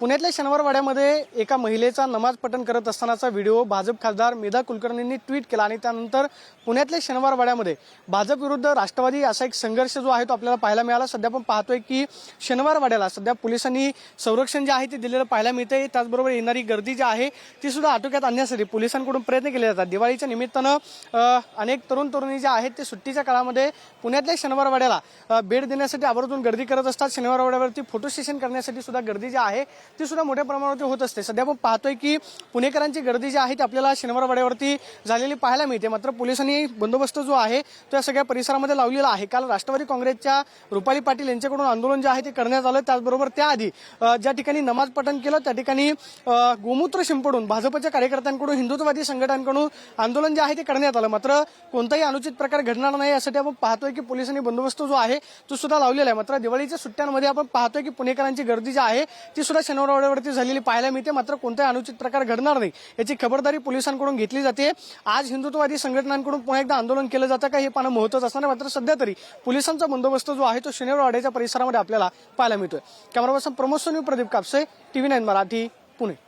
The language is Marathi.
पुण्यातल्या शनिवारवाड्यामध्ये एका महिलेचा नमाज पठण करत असतानाचा व्हिडिओ भाजप खासदार मेधा कुलकर्णींनी ट्विट केला आणि त्यानंतर पुण्यातल्या शनिवारवाड्यामध्ये भाजप विरुद्ध राष्ट्रवादी असा एक संघर्ष जो आहे तो आपल्याला पाहायला मिळाला. सध्या आपण पाहतोय की शनिवारवाड्याला सध्या पोलिसांनी संरक्षण जे आहे ते दिलेलं पाहायला मिळतंय. त्याचबरोबर येणारी गर्दी जी आहे ती सुद्धा आटोक्यात आणण्यासाठी पोलिसांकडून प्रयत्न केले जातात. दिवाळीच्या निमित्तानं अनेक तरुण तरुणी जे आहेत ते सुट्टीच्या काळामध्ये पुण्यातल्या शनिवारवाड्याला भेट देण्यासाठी आवर्जून गर्दी करत असतात. शनिवारवाड्यावरती फोटो सेशन करण्यासाठी सुद्धा गर्दी जी आहे ती सुद्धा मोठ्या प्रमाणावरती होत असते. सध्या आपण पाहतोय की पुणेकरांची गर्दी जी आहे ती आपल्याला शनिवारवाड्यावरती झालेली पाहायला मिळते. मात्र पोलिसांनी बंदोबस्त जो आहे तो या सगळ्या परिसरामध्ये लावलेला आहे. काल राष्ट्रवादी काँग्रेसच्या रुपाली पाटील यांच्याकडून आंदोलन जे आहे ते करण्यात आलं. त्याचबरोबर त्याआधी ज्या ठिकाणी नमाज पठण केलं त्या ठिकाणी गोमूत्र शिंपडून भाजपच्या कार्यकर्त्यांकडून हिंदुत्ववादी संघटनांकडून आंदोलन जे आहे ते करण्यात आलं. मात्र कोणताही अनुचित प्रकार घडणार नाही यासाठी आपण पाहतोय की पोलिसांनी बंदोबस्त जो आहे तो सुद्धा लावलेला आहे. मात्र दिवाळीच्या सुट्ट्यांमध्ये आपण पाहतोय की पुणेकरांची गर्दी जी आहे ती सुद्धा शनिवारवाड्यावरती झालेली पाहायला मिळते. मात्र कोणताही अनुचित प्रकार घडणार नाही. याची खबरदारी पोलिसांकडून घेतली जाते. आज हिंदुत्ववादी संघटनांकडून पुन्हा एकदा आंदोलन केलं जातं का हे पाहणं महत्वाचं असणार मात्र सध्या तरी पोलिसांचा बंदोबस्त जो आहे तो शनिवारवाड्याच्या परिसरामध्ये आपल्याला पाहायला मिळतोय. Camera person Pramod Soni Pradeep Kapse TV nine Marathi Pune.